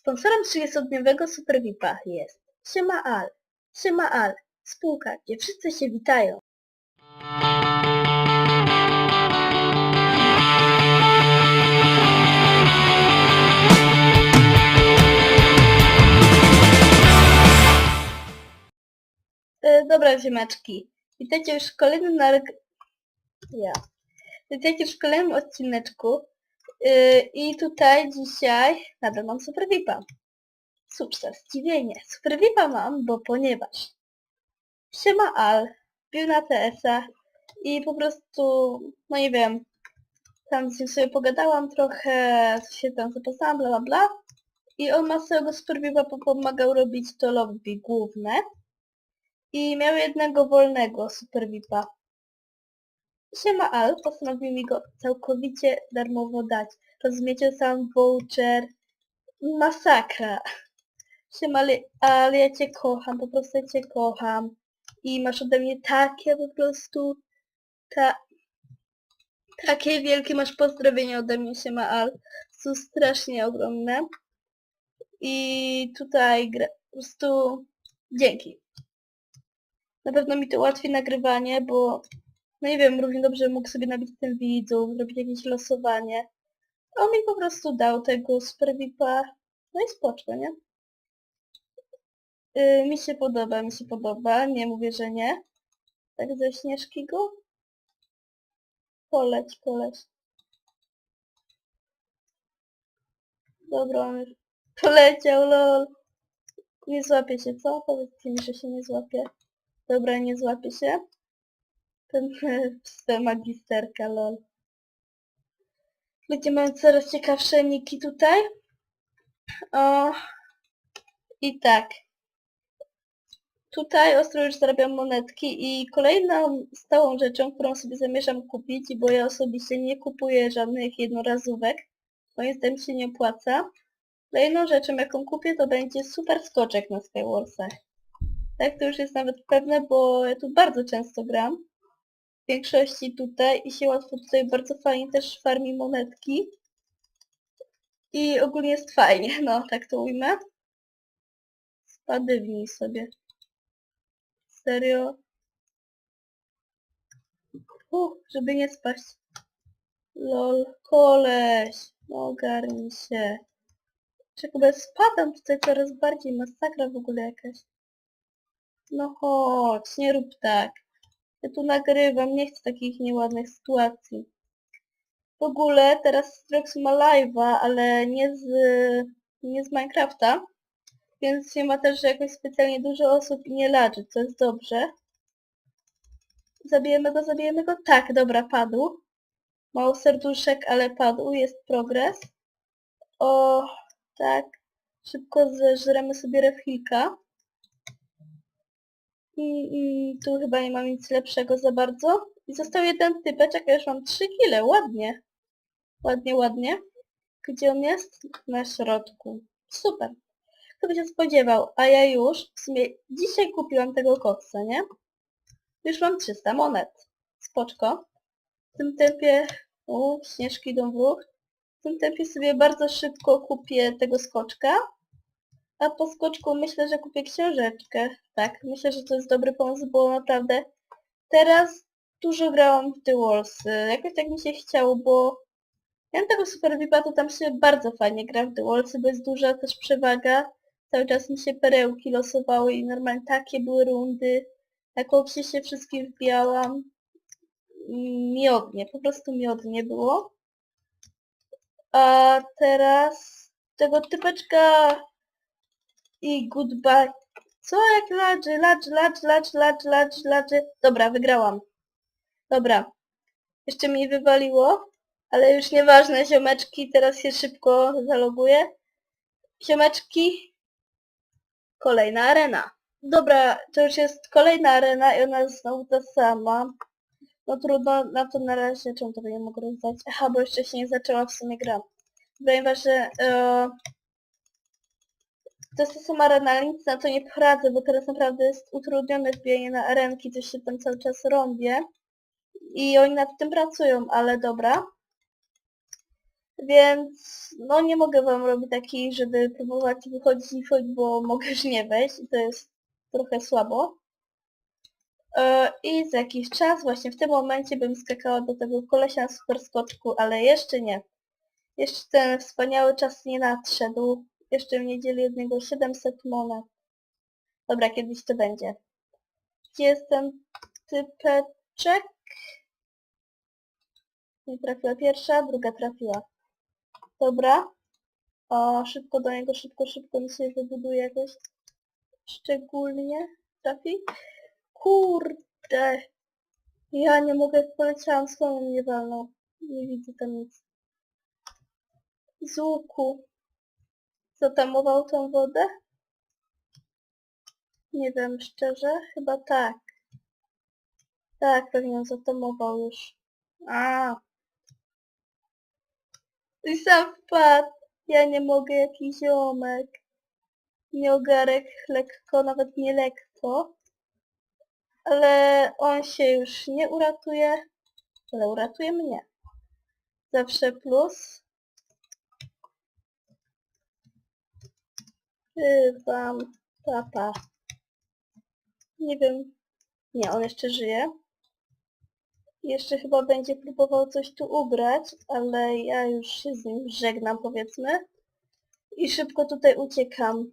Sponsorem 30-dniowego Super VIPa jest Siema Al. Siema Al, spółka, gdzie wszyscy się witają. E, dobra, ziemeczki. Witajcie już w kolejnym narg... Ja. Witajcie już w kolejnym odcineczku. Yy, I tutaj dzisiaj nadal mam Super VIPa. Super, zdziwienie. Super VIPa mam, bo ponieważ Siema Al wbił na TS-a i po prostu, no nie wiem, tam z nim sobie pogadałam trochę, się tam zapoznałam, bla bla bla. I on ma swojego Super VIPa, pomagał robić to lobby główne. I miał jednego wolnego Super VIPa. Siema Al postanowił mi go całkowicie darmowo dać. Rozumiecie, sam voucher. Masakra. Siema Ale, ale ja cię kocham, po prostu ja cię kocham. I masz ode mnie takie po prostu... Ta, takie wielkie masz pozdrowienia ode mnie, Siema Al. Są strasznie ogromne. I tutaj gra, po prostu dzięki. Na pewno mi to ułatwi nagrywanie, bo no nie wiem, równie dobrze mógł sobie nabić ten widzów, zrobić jakieś losowanie. A on mi po prostu dał tego Super VIPa. No i spoczko, nie? Yy, mi się podoba, mi się podoba, nie mówię, że nie. Tak ze Śnieżki go? Poleć, poleć. Dobra, on już poleciał, lol. Nie złapie się, co? Powiedzcie mi, że się nie złapie. Dobra, nie złapie się. Ten pste magisterka, lol. Ludzie mają coraz ciekawsze niki tutaj. O, I tak. Tutaj ostro już zarabiam monetki i kolejną stałą rzeczą, którą sobie zamierzam kupić, bo ja osobiście nie kupuję żadnych jednorazówek, moim zdaniem się nie opłaca. Kolejną rzeczą, jaką kupię, to będzie super skoczek na Skywarsach. Tak, to już jest nawet pewne, bo ja tu bardzo często gram. Większości tutaj i się łatwo tutaj bardzo fajnie też farmi monetki. I ogólnie jest fajnie, no tak to ujmę. Spadywnij sobie. Serio. Uh, żeby nie spaść. Lol, koleś. No ogarnij się. Czekaj, spadam tutaj coraz bardziej. Masakra w ogóle jakaś. No chodź, nie rób tak. Ja tu nagrywam, nie chcę takich nieładnych sytuacji. W ogóle teraz Stroxu ma live'a, ale nie z, nie z Minecrafta. Więc nie ma też jakoś specjalnie dużo osób i nie laczy, co jest dobrze. Zabijemy go, zabijemy go? Tak, dobra, padł. Mało serduszek, ale padł, jest progres. O, tak. Szybko zeżremy sobie refilka. I, I tu chyba nie mam nic lepszego za bardzo. I został jeden typeczek, a już mam 3 kile, ładnie. Ładnie, ładnie. Gdzie on jest? Na środku. Super. Kto by się spodziewał? A ja już w sumie dzisiaj kupiłam tego koksa, nie? Już mam 300 monet. Spoczko. W tym tempie... U, śnieżki idą w ruch. W tym tempie sobie bardzo szybko kupię tego skoczka. A po skoczku myślę, że kupię książeczkę. Tak, myślę, że to jest dobry pomysł, bo naprawdę teraz dużo grałam w The Walls. Jakoś tak mi się chciało, bo mam tego Super VIPa, to tam się bardzo fajnie gra w The Walls, bo jest duża też przewaga. Cały czas mi się perełki losowały i normalnie takie były rundy. Na koksie się wszystkim wbijałam. Miodnie, po prostu miodnie było. A teraz tego typeczka i goodbye. Co jak ladży, ladży, ladży, ladży, ladży, ladży, ladży. Dobra, wygrałam. Dobra. Jeszcze mi wywaliło, ale już nieważne, ziomeczki, teraz się szybko zaloguję. Ziomeczki, kolejna arena. Dobra, to już jest kolejna arena i ona jest znowu ta sama. No trudno, na to na razie, czemu tego nie mogę rozdać? Aha, bo jeszcze się nie zaczęła w sumie gra. Ponieważ, że e, to jest ta sama arena, ale nic na to nie poradzę, bo teraz naprawdę jest utrudnione wbijanie na arenki, coś się tam cały czas rąbie. I oni nad tym pracują, ale dobra. Więc no nie mogę wam robić takiej, żeby próbować wychodzić i wchodzić, bo mogę już nie wejść i to jest trochę słabo. E, I za jakiś czas, właśnie w tym momencie bym skakała do tego kolesia na super skoczku, ale jeszcze nie. Jeszcze ten wspaniały czas nie nadszedł. Jeszcze w niedzielę jednego 700 monet. Dobra, kiedyś to będzie. Gdzie jest ten typeczek? Nie trafiła pierwsza, druga trafiła. Dobra. O, szybko do niego, szybko, szybko mi się wybuduje jakoś szczególnie. Trafi? Kurde. Ja nie mogę, poleciałam słoną mnie. Nie widzę tam nic. Z łuku. Zatamował tą wodę? Nie wiem, szczerze. Chyba tak. Tak, pewnie zatamował już. A. I sam wpadł. Ja nie mogę, jakiś ziomek. Niogarek lekko, nawet nie lekko. Ale on się już nie uratuje, ale uratuje mnie. Zawsze plus. Wam papa. Nie wiem. Nie, on jeszcze żyje. Jeszcze chyba będzie próbował coś tu ubrać, ale ja już się z nim żegnam powiedzmy. I szybko tutaj uciekam.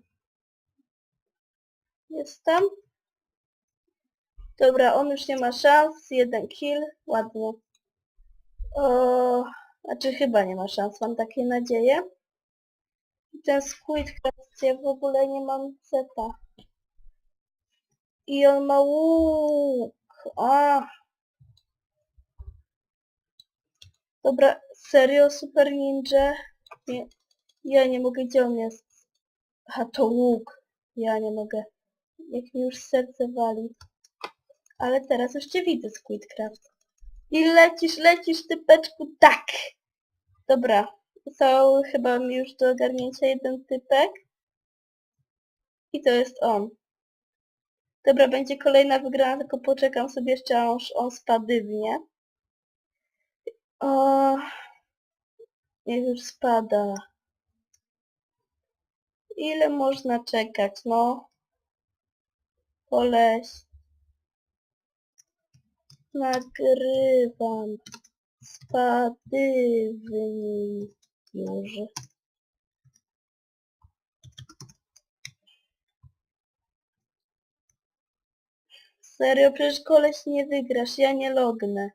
Jestem. Dobra, on już nie ma szans. Jeden kill. Ładnie. O, znaczy chyba nie ma szans, mam takie nadzieje. Ten Squid ja w ogóle nie mam seta. I on ma łuk. A. Dobra, serio, Super Ninja? Nie, ja nie mogę, gdzie on jest? Aha, to łuk. Ja nie mogę. Jak mi już serce wali. Ale teraz już cię widzę, Squidcraft. I lecisz, lecisz, typeczku, tak! Dobra, został chyba mi już do ogarnięcia jeden typek. I to jest on. Dobra, będzie kolejna wygrana, tylko poczekam sobie jeszcze, aż on spadywnie. O, niech już spada. Ile można czekać, no? Koleś. Nagrywam. Spadywni już. Serio, przecież koleś nie wygrasz, ja nie lognę.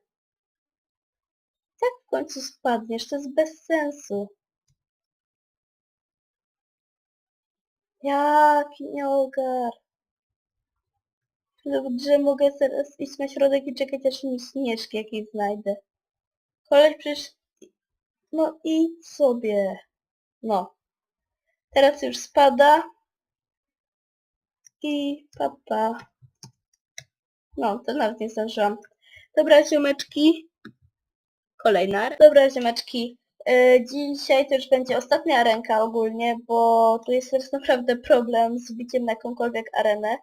Jak w końcu spadniesz? To jest bez sensu. Jaki nieogar. Że mogę teraz iść na środek i czekać aż mi śnieżki jakieś znajdę. Koleś przecież... No idź sobie. No. Teraz już spada. I papa. No, to nawet nie zdążyłam. Dobra, ziomeczki. Kolejna. Dobra, ziomeczki. E, Dzisiaj to już będzie ostatnia ręka ogólnie, bo tu jest też naprawdę problem z biciem na jakąkolwiek arenę.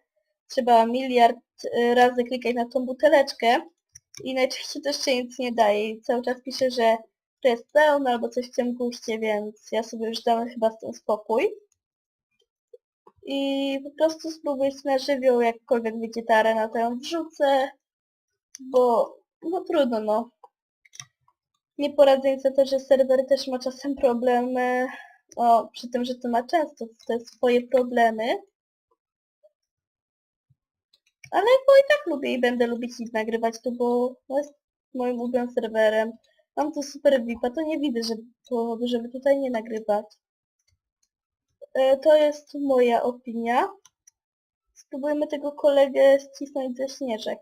Trzeba miliard e, razy klikać na tą buteleczkę i najczęściej to jeszcze nic nie daje. I cały czas pisze, że to jest pełno albo coś w tym guście, więc ja sobie już dam chyba z tym spokój. I po prostu spróbuję na żywioł, jakkolwiek wiecie ta arena, to ją wrzucę, bo no trudno no. Nie poradzę to, że serwer też ma czasem problemy, no przy tym, że to ma często te swoje problemy. Ale bo i tak lubię i będę lubić nagrywać tu, bo jest moim ulubionym serwerem. Mam tu super VIPa, to nie widzę że powodu, żeby tutaj nie nagrywać. E, to jest moja opinia. Spróbujmy tego kolegę ścisnąć ze śnieżek.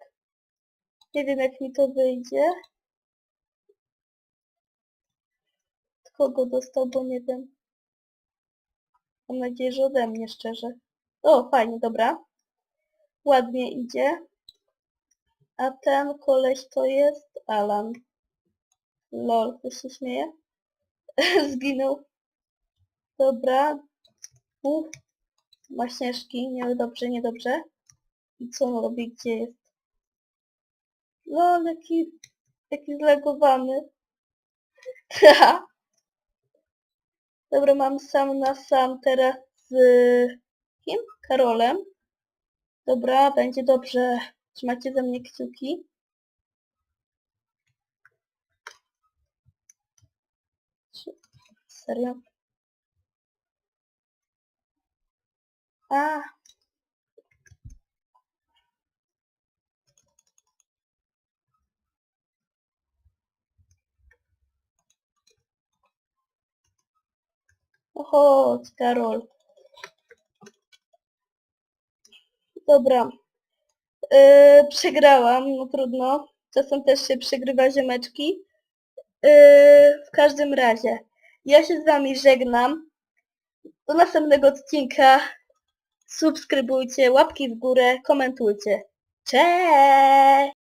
Nie wiem jak mi to wyjdzie. Kogo dostał, bo nie wiem. Mam nadzieję, że ode mnie szczerze. O, fajnie, dobra. Ładnie idzie. A ten koleś to jest Alan. Lol, to się śmieje. Zginął. Dobra. Uff. Ma śnieżki. Niedobrze, niedobrze. I co on robi? Gdzie jest? Lol, jaki, jaki zlegowany. Dobra, mam sam na sam teraz z kim? Karolem. Dobra, będzie dobrze. Trzymacie za mnie kciuki. Serio? A. Oho, Karol. Dobra. Yy, przegrałam, no trudno. Czasem też się przegrywa ziemeczki. Yy, w każdym razie, ja się z wami żegnam. Do następnego odcinka. Subskrybujcie, łapki w górę, komentujcie. Cześć!